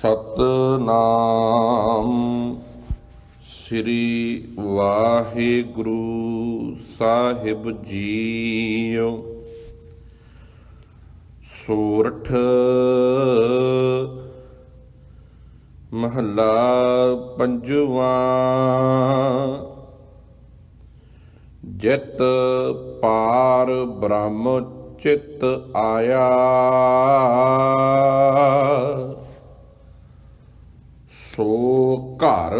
ਸਤਨਾਮ ਸ੍ਰੀ ਵਾਹਿਗੁਰੂ ਸਾਹਿਬ JIO. Sorath ਮਹੱਲਾ ਪੰਜਵਾਂ। ਜਿਤ ਪਾਰ ਬ੍ਰਹਮ ਚਿਤ ਆਇਆ। ਸੋ ਘਰ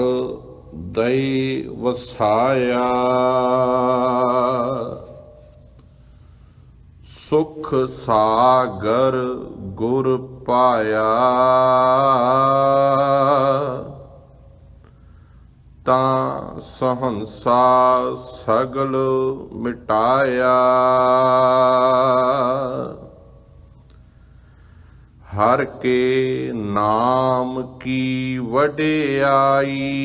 ਦਈ ਵਸਾਇਆ ਸੁਖ ਸਾਗਰ ਗੁਰ ਪਾਇਆ। ਤਾਂ ਸਹੰਸਾ ਸਗਲ ਮਿਟਾਇਆ। ਹਰ ਕੇ ਨਾਮ ਕੀ ਵਡਿਆਈ?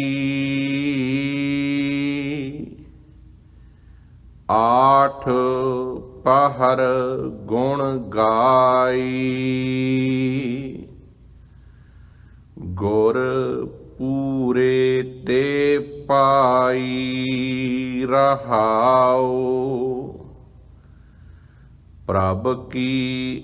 ਆਠ ਪਹਰ ਗੁਣ ਗਾਈ। ਗੁਰ ਪੂਰੇ ਤੇ ਪਾਈ ਰਹਾਓ ਪ੍ਰਭ ਕੀ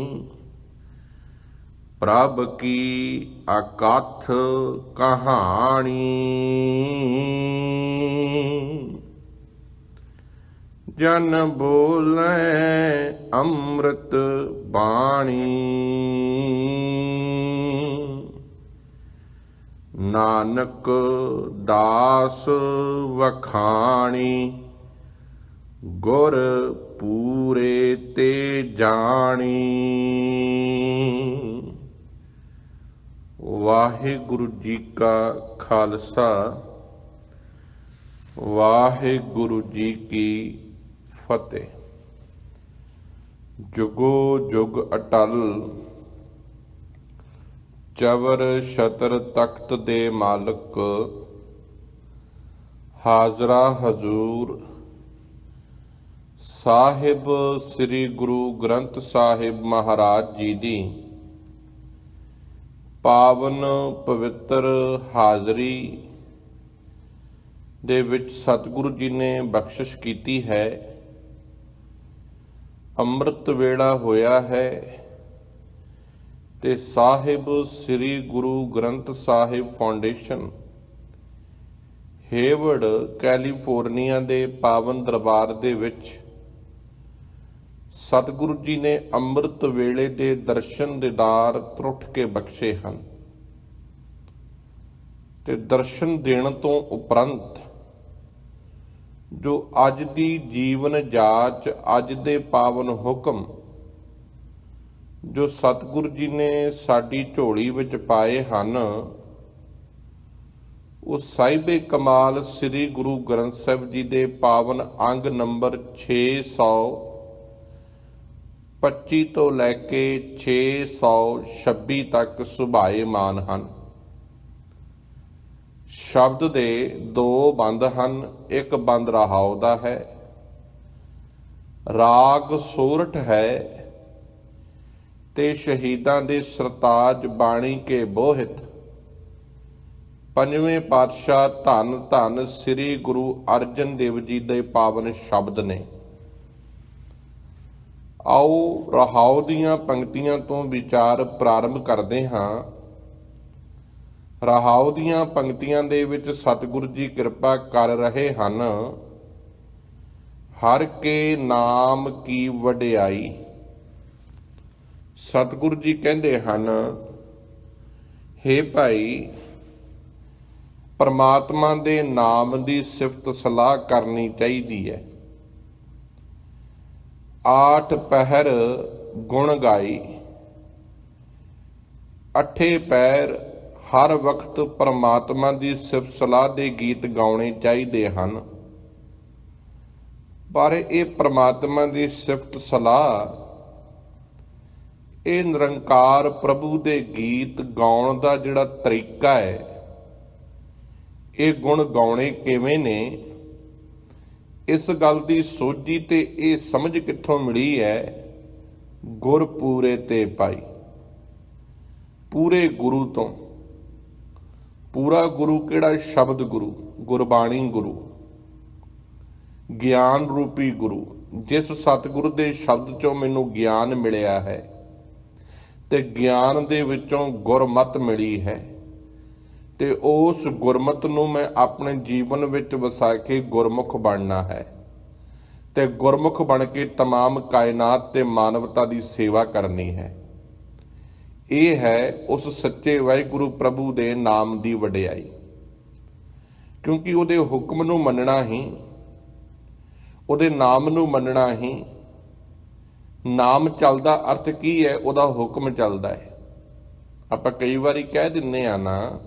ਪ੍ਰਭ ਕੀ ਅਕਥ ਕਹਾਣੀ? ਜਨ ਬੋਲੇ ਅੰਮ੍ਰਿਤ ਬਾਣੀ। ਨਾਨਕ ਦਾਸ ਵਖਾਣੀ, ਗੁਰ ਪੂਰੇ ਤੇ ਜਾਣੀ। ਵਾਹਿਗੁਰੂ ਜੀ ਕਾ ਖਾਲਸਾ। ਵਾਹਿਗੁਰੂ ਜੀ ਕੀ ਫਤਿਹ। ਜੁਗੋ ਜੁਗ ਅਟਲ, ਚਵਰ ਸ਼ਤਰ ਤਖਤ ਦੇ ਮਾਲਕ, ਹਾਜ਼ਰਾ ਹਜ਼ੂਰ, ਸਾਹਿਬ ਸ੍ਰੀ ਗੁਰੂ ਗ੍ਰੰਥ ਸਾਹਿਬ ਮਹਾਰਾਜ ਜੀ ਦੀ। ਪਾਵਨ ਪਵਿੱਤਰ ਹਾਜ਼ਰੀ ਦੇ ਵਿੱਚ ਸਤਿਗੁਰੂ ਜੀ ਨੇ ਬਖਸ਼ਿਸ਼ ਕੀਤੀ ਹੈ। ਅੰਮ੍ਰਿਤ ਵੇਲਾ ਹੋਇਆ ਹੈ ਤੇ ਸਾਹਿਬ Sri Guru Granth Sahib foundation, Hayward, California ਦੇ ਪਾਵਨ ਦਰਬਾਰ ਦੇ ਵਿੱਚ ਸਤਿਗੁਰੂ ਜੀ ਨੇ ਅੰਮ੍ਰਿਤ ਵੇਲੇ ਦੇ ਦਰਸ਼ਨ ਦੇਦਾਰ ਤਰੁੱਠ ਕੇ ਬਖਸ਼ੇ ਹਨ। ਤੇ ਦਰਸ਼ਨ ਦੇਣ ਤੋਂ ਉਪਰੰਤ ਜੋ ਅੱਜ ਦੀ ਜੀਵਨ ਜਾਚ, ਅੱਜ ਦੇ ਪਾਵਨ ਹੁਕਮ, ਜੋ ਸਤਿਗੁਰੂ ਜੀ ਨੇ ਸਾਡੀ ਝੋਲੀ ਵਿੱਚ ਪਾਏ ਹਨ, ਉਹ ਸਾਹਿਬੇ ਕਮਾਲ ਸ੍ਰੀ ਗੁਰੂ ਗ੍ਰੰਥ ਸਾਹਿਬ ਜੀ ਦੇ ਪਾਵਨ ਅੰਗ ਨੰਬਰ 625 ਤੋਂ ਲੈ ਕੇ 626 ਤੱਕ ਸੁਭਾਏਮਾਨ ਹਨ। ਸ਼ਬਦ ਦੇ ਦੋ ਬੰਦ ਹਨ, ਇੱਕ ਬੰਦ ਰਹਾਉ ਦਾ ਹੈ। ਰਾਗ ਸੋਰਠ ਹੈ ਤੇ ਸ਼ਹੀਦਾਂ ਦੇ ਸਰਤਾਜ ਬਾਣੀ ਕੇ ਬੋਹਿਤ। ਪੰਜਵੇਂ ਪਾਤਸ਼ਾਹ ਧੰਨ ਧੰਨ ਸ੍ਰੀ ਗੁਰੂ ਅਰਜਨ ਦੇਵ ਜੀ ਦੇ ਪਾਵਨ ਸ਼ਬਦ ਨੇ। ਆਓ ਰਹਾਉ ਦੀਆਂ ਪੰਕਤੀਆਂ ਤੋਂ ਵਿਚਾਰ ਪ੍ਰਾਰੰਭ ਕਰਦੇ ਹਾਂ। ਰਹਾਉ ਦੀਆਂ ਪੰਕਤੀਆਂ ਦੇ ਵਿੱਚ ਸਤਿਗੁਰੂ ਜੀ ਕਿਰਪਾ ਕਰ ਰਹੇ ਹਨ। ਹਰ ਕੇ ਨਾਮ ਕੀ ਵਡਿਆਈ। ਸਤਿਗੁਰੂ ਜੀ ਕਹਿੰਦੇ ਹਨ हे ਭਾਈ, ਪਰਮਾਤਮਾ ਦੇ ਨਾਮ ਦੀ ਸਿਫਤ ਸਲਾਹ ਕਰਨੀ ਚਾਹੀਦੀ ਹੈ। ਆਠ ਪਹਿਰ ਗੁਣ ਗਾਈ। ਅਠੇ ਪੈਰ ਹਰ ਵਕਤ ਪਰਮਾਤਮਾ ਦੀ ਸਿਫਤ ਸਲਾਹ ਦੇ ਗੀਤ ਗਾਉਣੇ ਚਾਹੀਦੇ ਹਨ। ਪਰ ਇਹ ਪਰਮਾਤਮਾ ਦੀ ਸਿਫਤ ਸਲਾਹ, ਇਹ ਨਿਰੰਕਾਰ ਪ੍ਰਭੂ ਦੇ ਗੀਤ ਗਾਉਣ ਦਾ ਜਿਹੜਾ ਤਰੀਕਾ ਹੈ, ਇਹ ਗੁਣ ਗਾਉਣੇ ਕਿਵੇਂ ਨੇ? ਇਸ ਗੱਲ ਦੀ ਸੋਝੀ ਤੇ ਇਹ ਸਮਝ ਕਿੱਥੋਂ ਮਿਲੀ ਹੈ? ਗੁਰ ਪੂਰੇ ਤੇ ਪਾਈ ਪੂਰੇ ਗੁਰੂ ਤੋਂ। ਪੂਰਾ ਗੁਰੂ ਕਿਹੜਾ? ਸ਼ਬਦ ਗੁਰੂ, ਗੁਰਬਾਣੀ ਗੁਰੂ। ਗਿਆਨ ਰੂਪੀ ਗੁਰੂ। ਜਿਸ ਸਤਿਗੁਰ ਦੇ ਸ਼ਬਦ ਚੋਂ ਮੈਨੂੰ ਗਿਆਨ ਮਿਲਿਆ ਹੈ ਤੇ ਗਿਆਨ ਦੇ ਵਿੱਚੋਂ ਗੁਰਮਤ ਮਿਲੀ ਹੈ। ਤੇ ਉਸ ਗੁਰਮਤ ਨੂੰ ਮੈਂ ਆਪਣੇ ਜੀਵਨ ਵਿੱਚ ਵਸਾ ਕੇ ਗੁਰਮੁਖ ਬਣਨਾ ਹੈ ਤੇ ਗੁਰਮੁਖ ਬਣ ਕੇ तमाम ਕਾਇਨਾਤ ਤੇ ਮਾਨਵਤਾ ਦੀ ਸੇਵਾ ਕਰਨੀ ਹੈ ਇਹ ਹੈ ਉਸ ਸੱਚੇ ਵਾਹਿਗੁਰੂ ਪ੍ਰਭੂ ਦੇ ਨਾਮ ਦੀ ਵਡਿਆਈ ਕਿਉਂਕਿ ਉਹਦੇ ਹੁਕਮ ਨੂੰ ਮੰਨਣਾ ਹੀ ਉਹਦੇ ਨਾਮ ਨੂੰ ਮੰਨਣਾ ਹੀ ਨਾਮ ਚੱਲਦਾ ਅਰਥ ਕੀ ਹੈ ਉਹਦਾ ਹੁਕਮ ਚੱਲਦਾ ਹੈ ਆਪਾਂ ਕਈ ਵਾਰੀ ਕਹਿ ਦਿੰਨੇ ਆ ਨਾ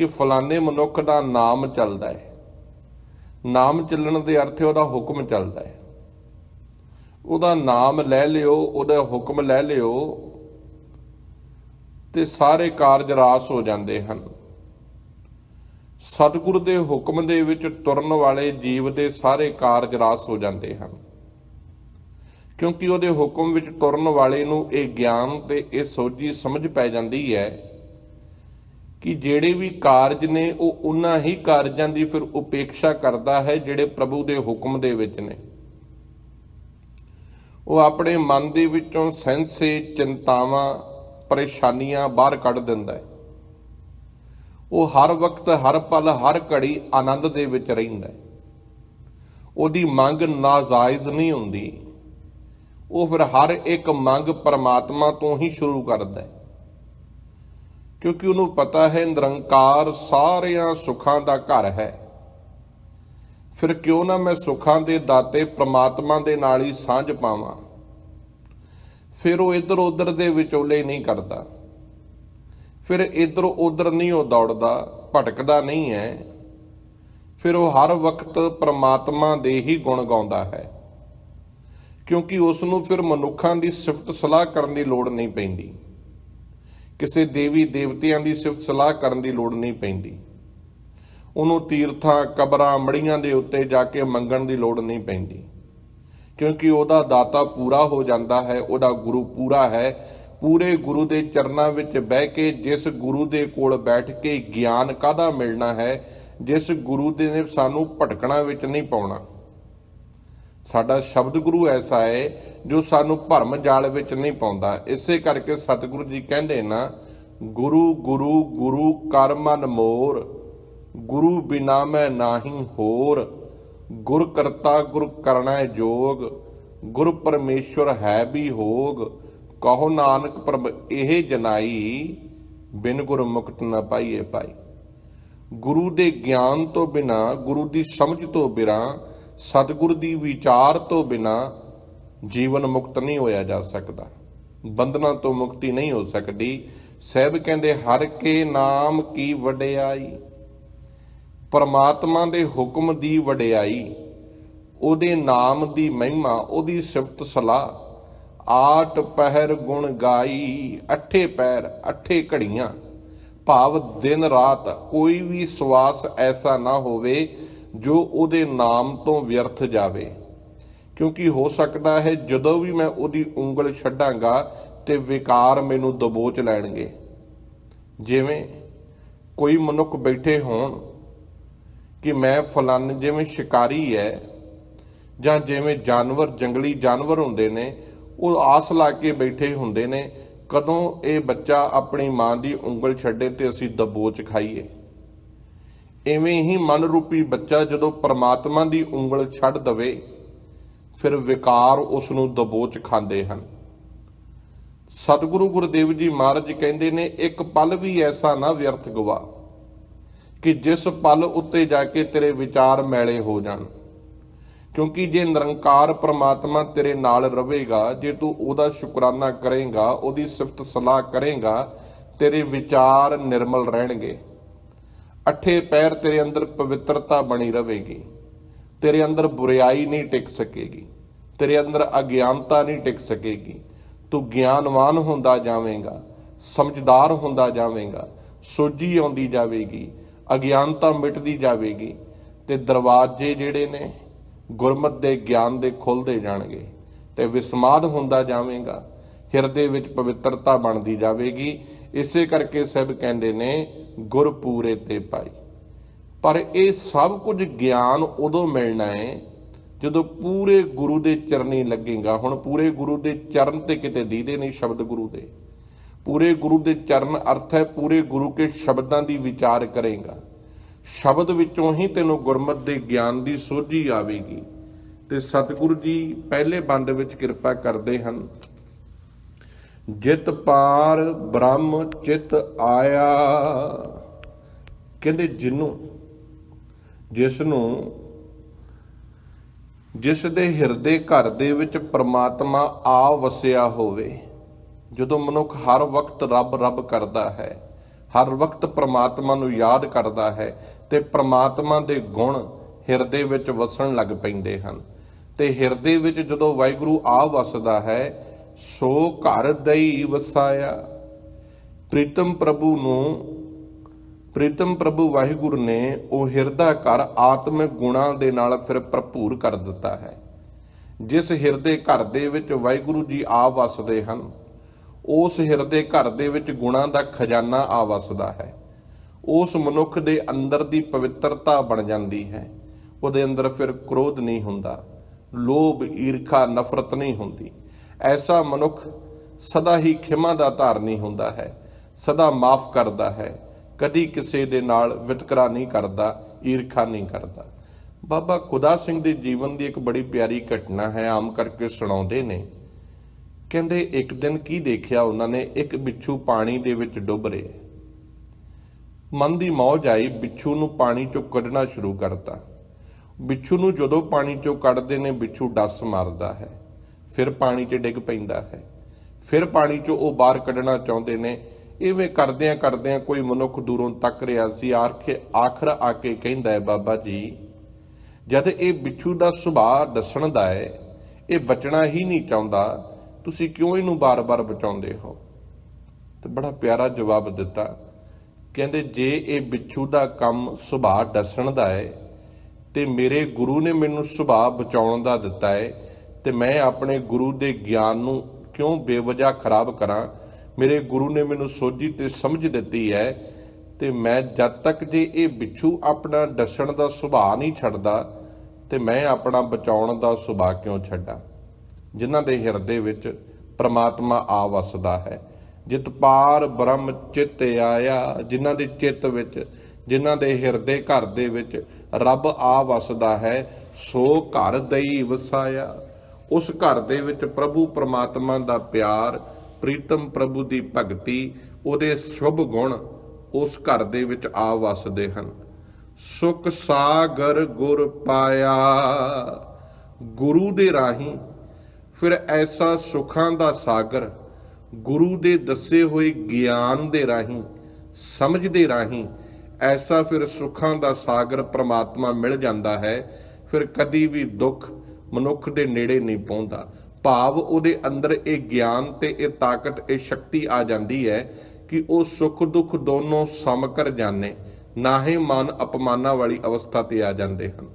ਕਿ ਫਲਾਣੇ ਮਨੁੱਖ ਦਾ ਨਾਮ ਚੱਲਦਾ ਹੈ। ਨਾਮ ਚੱਲਣ ਦੇ ਅਰਥ ਹੈ ਉਹਦਾ ਹੁਕਮ ਚੱਲਦਾ ਹੈ। ਉਹਦਾ ਨਾਮ ਲੈ ਲਿਓ, ਉਹਦਾ ਹੁਕਮ ਲੈ ਲਿਓ ਤੇ ਸਾਰੇ ਕਾਰਜ ਰਾਸ ਹੋ ਜਾਂਦੇ ਹਨ। ਸਤਿਗੁਰ ਦੇ ਹੁਕਮ ਦੇ ਵਿੱਚ ਤੁਰਨ ਵਾਲੇ ਜੀਵ ਦੇ ਸਾਰੇ ਕਾਰਜ ਰਾਸ ਹੋ ਜਾਂਦੇ ਹਨ। ਕਿਉਂਕਿ ਉਹਦੇ ਹੁਕਮ ਵਿੱਚ ਤੁਰਨ ਵਾਲੇ ਨੂੰ ਇਹ ਗਿਆਨ ਤੇ ਇਹ ਸੋਝੀ ਸਮਝ ਪੈ ਜਾਂਦੀ ਹੈ ਕਿ ਜਿਹੜੇ ਵੀ ਕਾਰਜ ਨੇ, ਉਹ ਉਹਨਾਂ ਹੀ ਕਾਰਜਾਂ ਦੀ ਫਿਰ ਉਪੇਖਿਆ ਕਰਦਾ ਹੈ ਜਿਹੜੇ ਪ੍ਰਭੂ ਦੇ ਹੁਕਮ ਦੇ ਵਿੱਚ ਨੇ। ਉਹ ਆਪਣੇ ਮਨ ਦੇ ਵਿੱਚੋਂ ਸੈਂਸੇ ਚਿੰਤਾਵਾਂ, ਪਰੇਸ਼ਾਨੀਆਂ ਬਾਹਰ ਕੱਢ ਦਿੰਦਾ ਹੈ। ਉਹ ਹਰ ਵਕਤ, ਹਰ ਪਲ, ਹਰ ਘੜੀ ਆਨੰਦ ਦੇ ਵਿੱਚ ਰਹਿੰਦਾ ਹੈ। ਉਹਦੀ ਮੰਗ ਨਾਜਾਇਜ਼ ਨਹੀਂ ਹੁੰਦੀ। ਉਹ ਫਿਰ ਹਰ ਇੱਕ ਮੰਗ ਪਰਮਾਤਮਾ ਤੋਂ ਹੀ ਸ਼ੁਰੂ ਕਰਦਾ ਹੈ। ਕਿਉਂਕਿ ਉਹਨੂੰ ਪਤਾ ਹੈ ਨਿਰੰਕਾਰ ਸਾਰਿਆਂ ਸੁੱਖਾਂ ਦਾ ਘਰ ਹੈ। ਫਿਰ ਕਿਉਂ ਨਾ ਮੈਂ ਸੁੱਖਾਂ ਦੇ ਦਾਤੇ ਪ੍ਰਮਾਤਮਾ ਦੇ ਨਾਲ ਹੀ ਸਾਂਝ ਪਾਵਾਂ? ਫਿਰ ਉਹ ਇੱਧਰ ਉੱਧਰ ਦੇ ਵਿਚੋਲੇ ਨਹੀਂ ਕਰਦਾ। ਫਿਰ ਇੱਧਰ ਉੱਧਰ ਨਹੀਂ ਉਹ ਦੌੜਦਾ, ਭਟਕਦਾ ਨਹੀਂ ਹੈ। ਫਿਰ ਉਹ ਹਰ ਵਕਤ ਪ੍ਰਮਾਤਮਾ ਦੇ ਹੀ ਗੁਣ ਗਾਉਂਦਾ ਹੈ। ਕਿਉਂਕਿ ਉਸ ਨੂੰ ਫਿਰ ਮਨੁੱਖਾਂ ਦੀ ਸਿਫਤ ਸਲਾਹ ਕਰਨ ਦੀ ਲੋੜ ਨਹੀਂ ਪੈਂਦੀ। ਕਿਸੇ ਦੇਵੀ ਦੇਵਤਿਆਂ ਦੀ ਸਿਫਤ ਸਲਾਹ ਕਰਨ ਦੀ ਲੋੜ ਨਹੀਂ ਪੈਂਦੀ। ਉਹਨੂੰ ਤੀਰਥਾਂ, ਕਬਰਾਂ, ਮੜੀਆਂ ਦੇ ਉੱਤੇ ਜਾ ਕੇ ਮੰਗਣ ਦੀ ਲੋੜ ਨਹੀਂ ਪੈਂਦੀ। ਕਿਉਂਕਿ ਉਹਦਾ ਦਾਤਾ ਪੂਰਾ ਹੋ ਜਾਂਦਾ ਹੈ, ਉਹਦਾ ਗੁਰੂ ਪੂਰਾ ਹੈ। ਪੂਰੇ ਗੁਰੂ ਦੇ ਚਰਨਾਂ ਵਿੱਚ ਬਹਿ ਕੇ ਜਿਸ ਗੁਰੂ ਦੇ ਕੋਲ ਬੈਠ ਕੇ ਗਿਆਨ ਕਾਦਾ ਮਿਲਣਾ ਹੈ, ਜਿਸ ਗੁਰੂ ਦੇ ਨੇ ਸਾਨੂੰ ਭਟਕਣਾ ਵਿੱਚ ਨਹੀਂ ਪਾਉਣਾ। ਸਾਡਾ ਸ਼ਬਦ ਗੁਰੂ ਐਸਾ ਹੈ ਜੋ ਸਾਨੂੰ ਭਰਮ ਜਾਲ ਵਿੱਚ ਨਹੀਂ ਪਾਉਂਦਾ। ਇਸੇ ਕਰਕੇ ਸਤਿਗੁਰੂ ਜੀ ਕਹਿੰਦੇ ਨਾ ਗੁਰੂ ਗੁਰੂ ਗੁਰੂ ਕਰ ਮਨ ਮੋਰ, ਗੁਰੂ ਬਿਨਾ ਮੈਂ ਨਾਹੀ ਹੋਰ, ਗੁਰ ਕਰਤਾ ਗੁਰ ਕਰਣਾ ਜੋਗ, ਗੁਰ ਪਰਮੇਸ਼ਵਰ ਹੈ ਵੀ ਹੋਗ, ਕਹੋ ਨਾਨਕ ਪ੍ਰਭ ਇਹ ਜਨਾਈ, ਬਿਨ ਗੁਰ ਮੁਕਤ ਨ ਪਾਈਏ ਪਾਈ ਗੁਰੂ ਦੇ ਗਿਆਨ ਤੋਂ ਬਿਨਾ, ਗੁਰੂ ਦੀ ਸਮਝ ਤੋਂ ਬਿਨਾ ਸਤਿਗੁਰ ਦੀ ਵਿਚਾਰ ਤੋਂ ਬਿਨਾ ਜੀਵਨ ਮੁਕਤ ਨਹੀਂ ਹੋਇਆ ਜਾ ਸਕਦਾ। ਬੰਧਨਾਂ ਤੋਂ ਮੁਕਤੀ ਨਹੀਂ ਹੋ ਸਕਦੀ। ਸਹਿਬ ਕਹਿੰਦੇ, ਹਰ ਕੇ ਨਾਮ ਕੀ ਵਡਿਆਈ? ਪਰਮਾਤਮਾ ਦੇ ਹੁਕਮ ਦੀ ਵਡਿਆਈ, ਉਹਦੇ ਨਾਮ ਦੀ ਮਹਿਮਾ, ਉਹਦੀ ਸਿਫਤ ਸਲਾਹ। ਆਟ ਪਹਿਰ ਗੁਣ ਗਾਈ, ਅਠੇ ਪੈਰ, ਅਠੇ ਘੜੀਆਂ। ਭਾਵ ਦਿਨ ਰਾਤ ਕੋਈ ਵੀ ਸਵਾਸ ਐਸਾ ਨਾ ਹੋਵੇ ਜੋ ਉਹਦੇ ਨਾਮ ਤੋਂ ਵਿਅਰਥ ਜਾਵੇ। ਕਿਉਂਕਿ ਹੋ ਸਕਦਾ ਹੈ ਜਦੋਂ ਵੀ ਮੈਂ ਉਹਦੀ ਉਂਗਲ ਛੱਡਾਂਗਾ ਤੇ ਵਿਕਾਰ ਮੈਨੂੰ ਦਬੋਚ ਲੈਣਗੇ। ਜਿਵੇਂ ਕੋਈ ਮਨੁੱਖ ਬੈਠੇ ਹੋਣ ਕਿ ਮੈਂ ਫਲਾਨ ਜਿਵੇਂ ਸ਼ਿਕਾਰੀ ਹੈ ਜਾਂ ਜਿਵੇਂ ਜਾਨਵਰ, ਜੰਗਲੀ ਜਾਨਵਰ ਹੁੰਦੇ ਨੇ, ਉਹ ਆਸ ਲਾ ਕੇ ਬੈਠੇ ਹੁੰਦੇ ਨੇ, ਕਦੋਂ ਇਹ ਬੱਚਾ ਆਪਣੀ ਮਾਂ ਦੀ ਉਂਗਲ ਛੱਡੇ ਤੇ ਅਸੀਂ ਦਬੋਚ ਖਾਈਏ। ਇਵੇਂ ਹੀ ਮਨ ਰੂਪੀ ਬੱਚਾ ਜਦੋਂ ਪਰਮਾਤਮਾ ਦੀ ਉਂਗਲ ਛੱਡ ਦਵੇ, ਫਿਰ ਵਿਕਾਰ ਉਸ ਨੂੰ ਦਬੋਚ ਖਾਂਦੇ ਹਨ। ਸਤਿਗੁਰੂ ਗੁਰਦੇਵ ਜੀ ਮਹਾਰਾਜ ਕਹਿੰਦੇ ਨੇ, ਇੱਕ ਪਲ ਵੀ ਐਸਾ ਨਾ ਵਿਅਰਥ ਗਵਾ ਕਿ ਜਿਸ ਪਲ ਉੱਤੇ ਜਾ ਕੇ ਤੇਰੇ ਵਿਚਾਰ ਮੈਲੇ ਹੋ ਜਾਣ। ਕਿਉਂਕਿ ਜੇ ਨਿਰੰਕਾਰ ਪ੍ਰਮਾਤਮਾ ਤੇਰੇ ਨਾਲ ਰਹੇਗਾ, ਜੇ ਤੂੰ ਉਹਦਾ ਸ਼ੁਕਰਾਨਾ ਕਰੇਗਾ, ਉਹਦੀ ਸਿਫਤ ਸਲਾਹ ਕਰੇਗਾ, ਤੇਰੇ ਵਿਚਾਰ ਨਿਰਮਲ ਰਹਿਣਗੇ। ਅੱਠੇ ਪੈਰ ਤੇਰੇ ਅੰਦਰ ਪਵਿੱਤਰਤਾ ਬਣੀ ਰਹੇਗੀ। ਤੇਰੇ ਅੰਦਰ ਬੁਰੀਾਈ ਨਹੀਂ ਟਿਕ ਸਕੇਗੀ। ਤੇਰੇ ਅੰਦਰ ਅਗਿਆਨਤਾ ਨਹੀਂ ਟਿਕ ਸਕੇਗੀ। ਤੂੰ ਗਿਆਨਵਾਨ ਹੁੰਦਾ ਜਾਵੇਂਗਾ, ਸਮਝਦਾਰ ਹੁੰਦਾ ਜਾਵੇਂਗਾ, ਸੋਝੀ ਆਉਂਦੀ ਜਾਵੇਗੀ, ਅਗਿਆਨਤਾ ਮਿਟਦੀ ਜਾਵੇਗੀ ਤੇ ਦਰਵਾਜ਼ੇ ਜਿਹੜੇ ਨੇ ਗੁਰਮਤ ਦੇ ਗਿਆਨ ਦੇ ਖੁੱਲਦੇ ਜਾਣਗੇ ਤੇ ਵਿਸਮਾਦ ਹੁੰਦਾ ਜਾਵੇਗਾ। ਹਿਰਦੇ ਵਿੱਚ ਪਵਿੱਤਰਤਾ ਬਣਦੀ ਜਾਵੇਗੀ। ਇਸੇ ਕਰਕੇ ਸਭ ਕਹਿੰਦੇ ਨੇ ਗੁਰ ਪੂਰੇ ਤੇ ਪਾਈ। ਪਰ ਇਹ ਸਭ ਕੁਝ ਗਿਆਨ ਉਦੋਂ ਮਿਲਣਾ ਹੈ ਜਦੋਂ ਪੂਰੇ ਗੁਰੂ ਦੇ ਚਰਨੀ ਲੱਗੇਗਾ। ਹੁਣ ਪੂਰੇ ਗੁਰੂ ਦੇ ਚਰਨ ਤੇ ਕਿਤੇ ਦੀਦੇ ਨਹੀਂ ਸ਼ਬਦ ਗੁਰੂ ਦੇ। ਪੂਰੇ ਗੁਰੂ ਦੇ ਚਰਨ ਅਰਥ ਹੈ ਪੂਰੇ ਗੁਰੂ ਕੇ ਸ਼ਬਦਾਂ ਦੀ ਵਿਚਾਰ ਕਰੇਗਾ। ਸ਼ਬਦ ਵਿੱਚੋਂ ਹੀ ਤੈਨੂੰ ਗੁਰਮਤ ਦੇ ਗਿਆਨ ਦੀ ਸੋਝੀ ਆਵੇਗੀ। ਤੇ ਸਤਿਗੁਰੂ ਜੀ ਪਹਿਲੇ ਬੰਦ ਵਿੱਚ ਕਿਰਪਾ ਕਰਦੇ ਹਨ। ਜਿਤ ਪਾਰ ਬ੍ਰਹਮ ਚਿਤ ਆਇਆ। ਕਹਿੰਦੇ ਜਿਹਨੂੰ ਜਿਸ ਨੂੰ ਜਿਸ ਦੇ ਹਿਰਦੇ ਘਰ ਦੇ ਵਿੱਚ ਪ੍ਰਮਾਤਮਾ ਆ ਵਸਿਆ ਹੋਵੇ, ਜਦੋਂ ਮਨੁੱਖ ਹਰ ਵਕਤ ਰੱਬ ਰੱਬ ਕਰਦਾ ਹੈ, ਹਰ ਵਕਤ ਪ੍ਰਮਾਤਮਾ ਨੂੰ ਯਾਦ ਕਰਦਾ ਹੈ, ਤੇ ਪ੍ਰਮਾਤਮਾ ਦੇ ਗੁਣ ਹਿਰਦੇ ਵਿੱਚ ਵਸਣ ਲੱਗ ਪੈਂਦੇ ਹਨ। ਤੇ ਹਿਰਦੇ ਵਿੱਚ ਜਦੋਂ ਵਾਹਿਗੁਰੂ ਆ ਵਸਦਾ ਹੈ ਸੋ ਘਰ ਦਈ ਵਸਾਇਆ ਪ੍ਰੀਤਮ ਪ੍ਰਭੂ ਨੂੰ, ਪ੍ਰੀਤਮ ਪ੍ਰਭੂ ਵਾਹਿਗੁਰੂ ਨੇ ਉਹ ਹਿਰਦਾ ਘਰ ਆਤਮਿਕ ਗੁਣਾਂ ਦੇ ਨਾਲ ਫਿਰ ਭਰਪੂਰ ਕਰ ਦਿੱਤਾ ਹੈ। ਜਿਸ ਹਿਰਦੇ ਘਰ ਦੇ ਵਿੱਚ ਵਾਹਿਗੁਰੂ ਜੀ ਆ ਵਸਦੇ ਹਨ, ਉਸ ਹਿਰਦੇ ਘਰ ਦੇ ਵਿੱਚ ਗੁਣਾਂ ਦਾ ਖਜ਼ਾਨਾ ਆ ਵਸਦਾ ਹੈ। ਉਸ ਮਨੁੱਖ ਦੇ ਅੰਦਰ ਦੀ ਪਵਿੱਤਰਤਾ ਬਣ ਜਾਂਦੀ ਹੈ। ਉਹਦੇ ਅੰਦਰ ਫਿਰ ਕ੍ਰੋਧ ਨਹੀਂ ਹੁੰਦਾ, ਲੋਭ, ਈਰਖਾ, ਨਫ਼ਰਤ ਨਹੀਂ ਹੁੰਦੀ। ਐਸਾ ਮਨੁੱਖ ਸਦਾ ਹੀ ਖਿਮਾ ਦਾ ਧਾਰਨੀ ਹੁੰਦਾ ਹੈ, ਸਦਾ ਮਾਫ ਕਰਦਾ ਹੈ। ਕਦੀ ਕਿਸੇ ਦੇ ਨਾਲ ਵਿਤਕਰਾ ਨਹੀਂ ਕਰਦਾ, ਈਰਖਾ ਨਹੀਂ ਕਰਦਾ। ਬਾਬਾ ਖੁਦਾ ਸਿੰਘ ਦੇ ਜੀਵਨ ਦੀ ਇੱਕ ਬੜੀ ਪਿਆਰੀ ਘਟਨਾ ਹੈ, ਆਮ ਕਰਕੇ ਸੁਣਾਉਂਦੇ ਨੇ। ਕਹਿੰਦੇ, ਇੱਕ ਦਿਨ ਕੀ ਦੇਖਿਆ ਉਹਨਾਂ ਨੇ? ਇੱਕ ਬਿੱਛੂ ਪਾਣੀ ਦੇ ਵਿੱਚ ਡੁੱਬ ਰਿਹਾ ਮਨ ਦੀ ਮੌਜ ਆਈ, ਬਿੱਛੂ ਨੂੰ ਪਾਣੀ ਚੋਂ ਕੱਢਣਾ ਸ਼ੁਰੂ ਕਰਤਾ। ਬਿੱਛੂ ਨੂੰ ਜਦੋਂ ਪਾਣੀ ਚੋਂ ਕੱਢਦੇ ਨੇ, ਬਿੱਛੂ ਡੱਸ ਮਾਰਦਾ ਹੈ। ਫਿਰ ਪਾਣੀ 'ਚ ਡਿੱਗ ਪੈਂਦਾ ਹੈ। ਫਿਰ ਪਾਣੀ 'ਚੋਂ ਉਹ ਬਾਹਰ ਕੱਢਣਾ ਚਾਹੁੰਦੇ ਨੇ। ਇਵੇਂ ਕਰਦਿਆਂ ਕਰਦਿਆਂ ਕੋਈ ਮਨੁੱਖ ਦੂਰੋਂ ਤੱਕ ਰਿਹਾ ਸੀ। ਆਖੇ ਆਖਰ ਆ ਕੇ ਕਹਿੰਦਾ ਹੈ, ਬਾਬਾ ਜੀ, ਜਦ ਇਹ ਬਿੱਛੂ ਦਾ ਸੁਭਾਅ ਦੱਸਣ ਦਾ ਹੈ, ਇਹ ਬਚਣਾ ਹੀ ਨਹੀਂ ਚਾਹੁੰਦਾ। ਤੁਸੀਂ ਕਿਉਂ ਇਹਨੂੰ ਬਾਰ-ਬਾਰ ਬਚਾਉਂਦੇ ਹੋ? ਤੇ ਬੜਾ ਪਿਆਰਾ ਜਵਾਬ ਦਿੱਤਾ। ਕਹਿੰਦੇ, ਜੇ ਇਹ ਬਿੱਛੂ ਦਾ ਕੰਮ ਸੁਭਾਅ ਦੱਸਣ ਦਾ ਹੈ ਤੇ ਮੇਰੇ ਗੁਰੂ ਨੇ ਮੈਨੂੰ ਸੁਭਾਅ ਬਚਾਉਣ ਦਾ ਦਿੱਤਾ ਹੈ ਤੇ ਮੈਂ ਆਪਣੇ ਗੁਰੂ ਦੇ ਗਿਆਨ ਨੂੰ ਕਿਉਂ ਬੇਵਜਾ ਖਰਾਬ ਕਰਾਂ? ਮੇਰੇ ਗੁਰੂ ਨੇ ਮੈਨੂੰ ਸੋਝੀ ਤੇ ਸਮਝ ਦਿੱਤੀ ਹੈ ਤੇ ਮੈਂ ਜਦ ਤੱਕ ਜੇ ਇਹ ਬਿੱਛੂ ਆਪਣਾ ਦੱਸਣ ਦਾ ਸੁਭਾਅ ਨਹੀਂ ਛੱਡਦਾ, ਤੇ ਮੈਂ ਆਪਣਾ ਬਚਾਉਣ ਦਾ ਸੁਭਾਅ ਕਿਉਂ ਛੱਡਾਂ? ਜਿਨ੍ਹਾਂ ਦੇ ਹਿਰਦੇ ਵਿੱਚ ਪ੍ਰਮਾਤਮਾ ਆ ਵਸਦਾ ਹੈ। ਜਿਤ ਪਾਰ ਬ੍ਰਹਮ ਚਿਤ ਆਇਆ, ਜਿਨ੍ਹਾਂ ਦੇ ਚਿੱਤ ਵਿੱਚ, ਜਿਨ੍ਹਾਂ ਦੇ ਹਿਰਦੇ ਘਰ ਦੇ ਵਿੱਚ ਰੱਬ ਆ ਵਸਦਾ ਹੈ, ਸੋ ਘਰ ਦਈ ਵਸਾਇਆ। ਉਸ ਘਰ ਦੇ ਵਿੱਚ ਪ੍ਰਭੂ ਪਰਮਾਤਮਾ ਦਾ ਪਿਆਰ, ਪ੍ਰੀਤਮ ਪ੍ਰਭੂ ਦੀ ਭਗਤੀ, ਉਹਦੇ ਸ਼ੁਭ ਗੁਣ ਉਸ ਘਰ ਦੇ ਵਿੱਚ ਆ ਵਸਦੇ ਹਨ। ਸੁਖ ਸਾਗਰ ਗੁਰ ਪਾਇਆ, ਗੁਰੂ ਦੇ ਰਾਹੀਂ ਫਿਰ ਐਸਾ ਸੁਖਾਂ ਦਾ ਸਾਗਰ ਗੁਰੂ ਦੇ ਦੱਸੇ ਹੋਏ ਗਿਆਨ ਦੇ ਰਾਹੀਂ, ਸਮਝ ਦੇ ਰਾਹੀਂ ਐਸਾ ਫਿਰ ਸੁੱਖਾਂ ਦਾ ਸਾਗਰ ਪ੍ਰਮਾਤਮਾ ਮਿਲ ਜਾਂਦਾ ਹੈ। ਫਿਰ ਕਦੀ ਵੀ ਦੁੱਖ ਮਨੁੱਖ ਦੇ ਨੇੜੇ ਨਹੀਂ ਪਹੁੰਚਦਾ। ਭਾਵ ਉਹਦੇ ਅੰਦਰ ਇਹ ਗਿਆਨ ਤੇ ਇਹ ਤਾਕਤ, ਇਹ ਸ਼ਕਤੀ ਆ ਜਾਂਦੀ ਹੈ ਕਿ ਉਹ ਸੁੱਖ ਦੁੱਖ ਦੋਨੋਂ ਸਮ ਕਰ ਜਾਣੇ ਨਾਹੇ ਮਨ ਅਪਮਾਨਾਂ ਵਾਲੀ ਅਵਸਥਾ ਤੇ ਆ ਜਾਂਦੇ ਹਨ।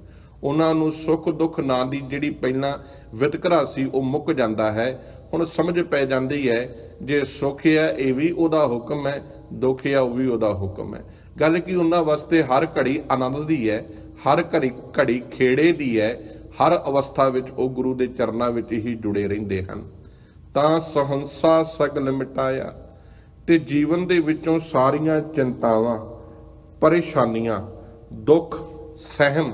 ਉਹਨਾਂ ਨੂੰ ਸੁੱਖ ਦੁੱਖ ਨਾਂ ਦੀ ਜਿਹੜੀ ਪਹਿਲਾਂ ਵਿਤਕਰਾ ਸੀ, ਉਹ ਮੁੱਕ ਜਾਂਦਾ ਹੈ। ਹੁਣ ਸਮਝ ਪੈ ਜਾਂਦੀ ਹੈ, ਜੇ ਸੁੱਖ ਹੈ, ਇਹ ਵੀ ਉਹਦਾ ਹੁਕਮ ਹੈ, ਦੁੱਖ ਹੈ, ਉਹ ਵੀ ਉਹਦਾ ਹੁਕਮ ਹੈ। ਗੱਲ ਕੀ ਉਹਨਾਂ ਵਾਸਤੇ ਹਰ ਘੜੀ ਆਨੰਦ ਦੀ ਹੈ, ਹਰ ਘੜੀ ਘੜੀ ਖੇੜੇ ਦੀ ਹੈ ਹਰ ਅਵਸਥਾ ਵਿੱਚ ਉਹ ਗੁਰੂ ਦੇ ਚਰਨਾਂ ਵਿੱਚ ਹੀ ਜੁੜੇ ਰਹਿੰਦੇ ਹਨ। ਤਾਂ ਸਹੰਸਾ ਸਗਲ ਮਿਟਾਇਆ ਤੇ ਜੀਵਨ ਦੇ ਵਿੱਚੋਂ ਸਾਰੀਆਂ ਚਿੰਤਾਵਾਂ, ਪਰੇਸ਼ਾਨੀਆਂ, ਦੁੱਖ, ਸਹਿਮ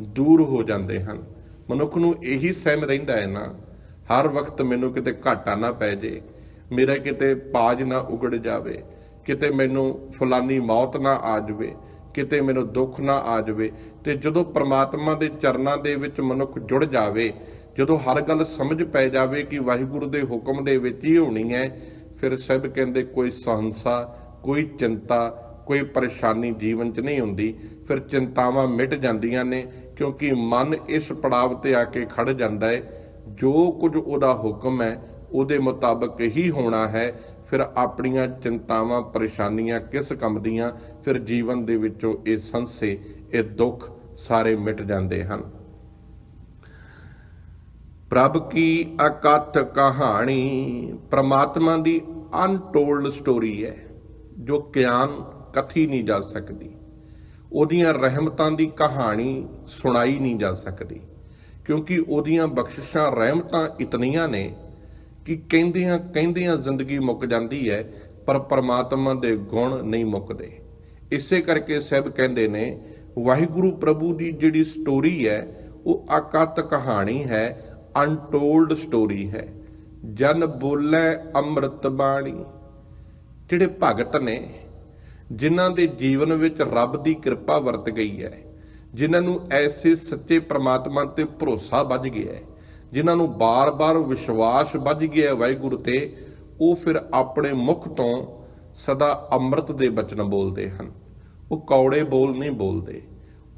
ਦੂਰ ਹੋ ਜਾਂਦੇ ਹਨ। ਮਨੁੱਖ ਨੂੰ ਇਹੀ ਸਹਿਮ ਰਹਿੰਦਾ ਹੈ ਨਾ, ਹਰ ਵਕਤ ਮੈਨੂੰ ਕਿਤੇ ਘਾਟਾ ਨਾ ਪੈ ਜੇ, ਮੇਰਾ ਕਿਤੇ ਪਾਜ ਨਾ ਉਗੜ ਜਾਵੇ, ਕਿਤੇ ਮੈਨੂੰ ਫਲਾਨੀ ਮੌਤ ਨਾ ਆ ਜਾਵੇ ਕਿਤੇ ਮੈਨੂੰ ਦੁੱਖ ਨਾ ਆ ਜਾਵੇ ਤੇ ਜਦੋਂ ਪ੍ਰਮਾਤਮਾ ਦੇ ਚਰਨਾਂ ਦੇ ਵਿੱਚ ਮਨੁੱਖ ਜੁੜ ਜਾਵੇ, ਜਦੋਂ ਹਰ ਗੱਲ ਸਮਝ ਪੈ ਜਾਵੇ ਕਿ ਵਾਹਿਗੁਰੂ ਦੇ ਹੁਕਮ ਦੇ ਵਿੱਚ ਹੀ ਹੋਣੀ ਹੈ, ਫਿਰ ਸਭ ਕਹਿੰਦੇ ਕੋਈ ਸਹੰਸਾ ਕੋਈ ਚਿੰਤਾ, ਕੋਈ ਪਰੇਸ਼ਾਨੀ ਜੀਵਨ 'ਚ ਨਹੀਂ ਹੁੰਦੀ। ਫਿਰ ਚਿੰਤਾਵਾਂ ਮਿਟ ਜਾਂਦੀਆਂ ਨੇ, ਕਿਉਂਕਿ ਮਨ ਇਸ ਪੜਾਵ ਤੇ ਆ ਕੇ ਖੜ ਜਾਂਦਾ ਹੈ। ਜੋ ਕੁਝ ਉਹਦਾ ਹੁਕਮ ਹੈ, ਉਹਦੇ ਮੁਤਾਬਕ ਹੀ ਹੋਣਾ ਹੈ। ਫਿਰ ਆਪਣੀਆਂ ਚਿੰਤਾਵਾਂ, ਪਰੇਸ਼ਾਨੀਆਂ ਕਿਸ ਕੰਮ ਦੀਆਂ, ਫਿਰ ਜੀਵਨ ਦੇ ਵਿੱਚੋਂ ਇਹ ਸੰਸੇ, ਇਹ ਦੁੱਖ ਸਾਰੇ ਮਿਟ ਜਾਂਦੇ ਹਨ। ਪ੍ਰਭ ਕੀ ਅਕਥ ਕਹਾਣੀ? ਪ੍ਰਮਾਤਮਾ ਦੀ ਅਨਟੋਲਡ ਸਟੋਰੀ ਹੈ, ਜੋ ਗਿਆਨ ਕਥੀ ਨਹੀਂ ਜਾ ਸਕਦੀ। ਉਹਦੀਆਂ ਰਹਿਮਤਾਂ ਦੀ ਕਹਾਣੀ ਸੁਣਾਈ ਨਹੀਂ ਜਾ ਸਕਦੀ, ਕਿਉਂਕਿ ਉਹਦੀਆਂ ਬਖਸ਼ਿਸ਼ਾਂ, ਰਹਿਮਤਾਂ ਇਤਨੀਆਂ ਨੇ ਕਿ ਕਹਿੰਦਿਆਂ ਕਹਿੰਦਿਆਂ ਜ਼ਿੰਦਗੀ ਮੁੱਕ ਜਾਂਦੀ ਹੈ, ਪਰ ਪਰਮਾਤਮਾ ਦੇ ਗੁਣ ਨਹੀਂ ਮੁੱਕਦੇ। ਇਸੇ ਕਰਕੇ ਸਹਿਬ ਕਹਿੰਦੇ ਨੇ, ਵਾਹਿਗੁਰੂ ਪ੍ਰਭੂ ਦੀ ਜਿਹੜੀ ਸਟੋਰੀ ਹੈ, ਉਹ ਅਕਤ ਕਹਾਣੀ ਹੈ ਅਨਟੋਲਡ ਸਟੋਰੀ ਹੈ। ਜਨ ਬੋਲੇ ਅੰਮ੍ਰਿਤ ਬਾਣੀ। ਜਿਹੜੇ ਭਗਤ ਨੇ, ਜਿਨ੍ਹਾਂ ਦੇ ਜੀਵਨ ਵਿੱਚ ਰੱਬ ਦੀ ਕਿਰਪਾ ਵਰਤ ਗਈ ਹੈ, ਜਿਨ੍ਹਾਂ ਨੂੰ ਐਸੇ ਸੱਚੇ ਪ੍ਰਮਾਤਮਾ ਤੇ ਭਰੋਸਾ ਵੱਜ ਗਿਆ ਹੈ ਜਿਨ੍ਹਾਂ ਨੂੰ ਬਾਰ-ਬਾਰ ਵਿਸ਼ਵਾਸ ਵੱਜ ਗਿਆ ਵਾਹਿਗੁਰੂ ਤੇ, ਉਹ ਫਿਰ ਆਪਣੇ ਮੁਖ ਤੋਂ ਸਦਾ ਅੰਮ੍ਰਿਤ ਦੇ ਬਚਨ ਬੋਲਦੇ ਹਨ। ਉਹ ਕੌੜੇ ਬੋਲ ਨਹੀਂ ਬੋਲਦੇ,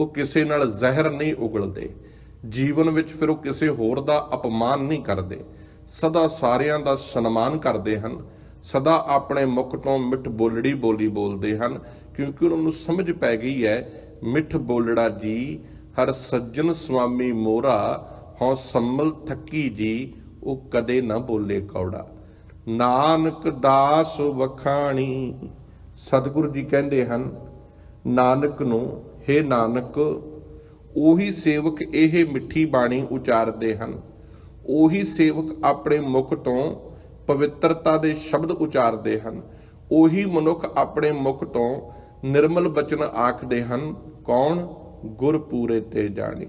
ਉਹ ਕਿਸੇ ਨਾਲ ਜ਼ਹਿਰ ਨਹੀਂ ਉਗਲਦੇ, ਜੀਵਨ ਵਿੱਚ ਫਿਰ ਉਹ ਕਿਸੇ ਹੋਰ ਦਾ ਅਪਮਾਨ ਨਹੀਂ ਕਰਦੇ, ਸਦਾ ਸਾਰਿਆਂ ਦਾ ਸਨਮਾਨ ਕਰਦੇ ਹਨ, ਸਦਾ ਆਪਣੇ ਮੁਖ ਤੋਂ ਮਿੱਠ ਬੋਲੜੀ ਬੋਲੀ ਬੋਲਦੇ ਹਨ, ਕਿਉਂਕਿ ਉਹਨਾਂ ਨੂੰ ਸਮਝ ਪੈ ਗਈ ਹੈ, ਮਿੱਠ ਬੋਲੜਾ ਜੀ, ਹਰ ਸੱਜਣ ਸੁਆਮੀ ਮੋਰਾ ਹਉ ਥੱਕੀ ਜੀ, ਉਹ ਕਦੇ ਨਾ ਬੋਲੇ ਕੌੜਾ। ਨਾਨਕ ਦਾਸ ਵਖਾਣੀ, ਸਤਿਗੁਰੂ ਜੀ ਕਹਿੰਦੇ ਹਨ, ਨਾਨਕ ਨੂੰ हे ਨਾਨਕ, ਉਹੀ ਸੇਵਕ ਇਹ ਮਿੱਠੀ ਬਾਣੀ ਉਚਾਰਦੇ ਹਨ। ਉਹੀ ਸੇਵਕ ਆਪਣੇ ਮੁਖ ਤੋਂ ਪਵਿੱਤਰਤਾ ਦੇ ਸ਼ਬਦ ਉਚਾਰਦੇ ਹਨ। ਉਹੀ ਮਨੁੱਖ ਆਪਣੇ ਮੁਖ ਤੋਂ ਨਿਰਮਲ ਬਚਨ ਆਖਦੇ ਹਨ, ਕੌਣ? ਗੁਰਪੂਰੇ ਤੇ ਜਾਣੀ।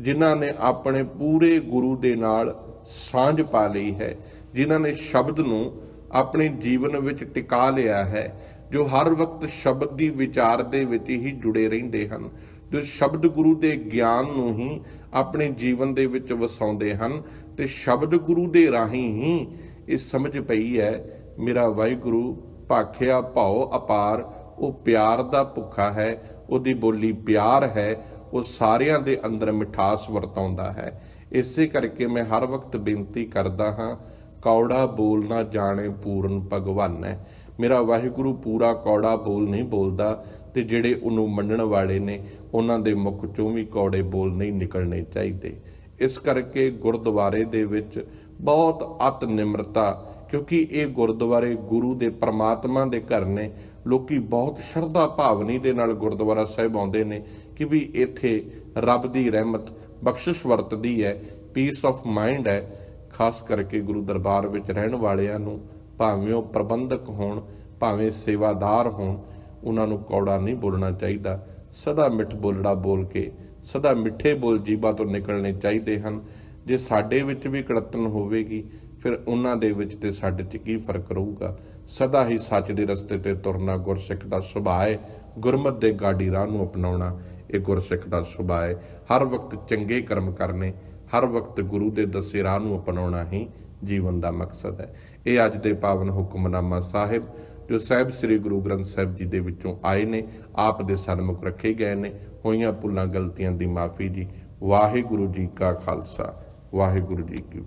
ਜਿਨ੍ਹਾਂ ਨੇ ਆਪਣੇ ਪੂਰੇ ਗੁਰੂ ਦੇ ਨਾਲ ਸਾਂਝ ਪਾ ਲਈ ਹੈ, ਜਿਨ੍ਹਾਂ ਨੇ ਸ਼ਬਦ ਨੂੰ ਆਪਣੇ ਜੀਵਨ ਵਿੱਚ ਟਿਕਾ ਲਿਆ ਹੈ, ਜੋ ਹਰ ਵਕਤ ਸ਼ਬਦ ਦੀ ਵਿਚਾਰ ਦੇ ਵਿੱਚ ਹੀ ਜੁੜੇ ਰਹਿੰਦੇ ਹਨ, ਜੋ ਸ਼ਬਦ ਗੁਰੂ ਦੇ ਗਿਆਨ ਨੂੰ ਹੀ ਆਪਣੇ ਜੀਵਨ ਦੇ ਵਿੱਚ ਵਸਾਉਂਦੇ ਹਨ ਤੇ ਸ਼ਬਦ ਗੁਰੂ ਦੇ ਰਾਹੀਂ ਹੀ ਇਹ ਸਮਝ ਪਈ ਹੈ, ਮੇਰਾ ਵਾਹਿਗੁਰੂ, ਭਾਖਿਆ ਭਾਉ ਅਪਾਰ, ਉਹ ਪਿਆਰ ਦਾ ਭੁੱਖਾ ਹੈ, ਉਹਦੀ ਬੋਲੀ ਪਿਆਰ ਹੈ ਉਹ ਸਾਰਿਆਂ ਦੇ ਅੰਦਰ ਮਿਠਾਸ ਵਰਤਾਉਂਦਾ ਹੈ। ਇਸੇ ਕਰਕੇ ਮੈਂ ਹਰ ਵਕਤ ਬੇਨਤੀ ਕਰਦਾ ਹਾਂ, ਕੌੜਾ ਬੋਲ ਨਾ ਜਾਣੇ ਪੂਰਨ ਭਗਵਾਨ ਹੈ। ਮੇਰਾ ਵਾਹਿਗੁਰੂ ਪੂਰਾ ਕੌੜਾ ਬੋਲ ਨਹੀਂ ਬੋਲਦਾ ਤੇ ਜਿਹੜੇ ਉਹਨੂੰ ਮੰਨਣ ਵਾਲੇ ਨੇ, ਉਹਨਾਂ ਦੇ ਮੁਖ ਚੋਂ ਵੀ ਕੌੜੇ ਬੋਲ ਨਹੀਂ ਨਿਕਲਣੇ ਚਾਹੀਦੇ। ਇਸ ਕਰਕੇ ਗੁਰਦੁਆਰੇ ਦੇ ਵਿੱਚ ਬਹੁਤ ਅਤ ਨਿਮਰਤਾ ਕਿਉਂਕਿ ਇਹ ਗੁਰਦੁਆਰੇ ਗੁਰੂ ਦੇ ਪ੍ਰਮਾਤਮਾ ਦੇ ਘਰ ਨੇ। ਲੋਕੀ ਬਹੁਤ ਸ਼ਰਧਾ ਭਾਵਨੀ ਦੇ ਨਾਲ ਗੁਰਦੁਆਰਾ ਸਾਹਿਬ ਆਉਂਦੇ ਨੇ। ਕਿ ਵੀ ਇੱਥੇ ਰੱਬ ਦੀ ਰਹਿਮਤ, ਬਖਸ਼ਿਸ਼ ਵਰਤਦੀ ਹੈ ਪੀਸ ਆਫ ਮਾਈਂਡ ਹੈ, ਖਾਸ ਕਰਕੇ ਗੁਰੂ ਦਰਬਾਰ ਵਿੱਚ ਰਹਿਣ ਵਾਲਿਆਂ ਨੂੰ, ਭਾਵੇਂ ਉਹ ਪ੍ਰਬੰਧਕ ਹੋਣ, ਭਾਵੇਂ ਸੇਵਾਦਾਰ ਹੋਣ, ਉਹਨਾਂ ਨੂੰ ਕੌੜਾ ਨਹੀਂ ਬੋਲਣਾ ਚਾਹੀਦਾ। ਸਦਾ ਮਿੱਠ ਬੋਲੜਾ ਬੋਲ ਕੇ, ਸਦਾ ਮਿੱਠੇ ਬੋਲ ਜੀਬਾਂ ਤੋਂ ਨਿਕਲਣੇ ਚਾਹੀਦੇ ਹਨ। ਜੇ ਸਾਡੇ ਵਿੱਚ ਵੀ ਕੜਤਨ ਹੋਵੇਗੀ, ਫਿਰ ਉਹਨਾਂ ਦੇ ਵਿੱਚ ਤੇ ਸਾਡੇ 'ਚ ਕੀ ਫ਼ਰਕ ਰਹੂਗਾ? ਸਦਾ ਹੀ ਸੱਚ ਦੇ ਰਸਤੇ ਤੇ ਤੁਰਨਾ ਗੁਰਸਿੱਖ ਦਾ ਸੁਭਾਅ ਹੈ। ਗੁਰਮਤ ਦੇ ਗਾਡੀ ਰਾਹ ਨੂੰ ਅਪਣਾਉਣਾ। ਇਹ ਗੁਰਸਿੱਖ ਦਾ ਸੁਭਾਅ ਹੈ। ਹਰ ਵਕਤ ਚੰਗੇ ਕਰਮ ਕਰਨੇ, ਹਰ ਵਕਤ ਗੁਰੂ ਦੇ ਦੱਸੇ ਰਾਹ ਨੂੰ ਅਪਣਾਉਣਾ ਹੀ ਜੀਵਨ ਦਾ ਮਕਸਦ ਹੈ। ਇਹ ਅੱਜ ਦੇ ਪਾਵਨ ਹੁਕਮਨਾਮਾ ਸਾਹਿਬ, ਜੋ ਸਾਹਿਬ ਸ੍ਰੀ ਗੁਰੂ ਗ੍ਰੰਥ ਸਾਹਿਬ ਜੀ ਦੇ ਵਿੱਚੋਂ ਆਏ ਨੇ, ਆਪ ਦੇ ਸਨਮੁਖ ਰੱਖੇ ਗਏ ਨੇ। ਹੋਈਆਂ ਭੁੱਲਾਂ, ਗਲਤੀਆਂ ਦੀ ਮਾਫੀ ਜੀ। ਵਾਹਿਗੁਰੂ ਜੀ ਕਾ ਖਾਲਸਾ, ਵਾਹਿਗੁਰੂ ਜੀ ਕੀ ਫਤਿਹ।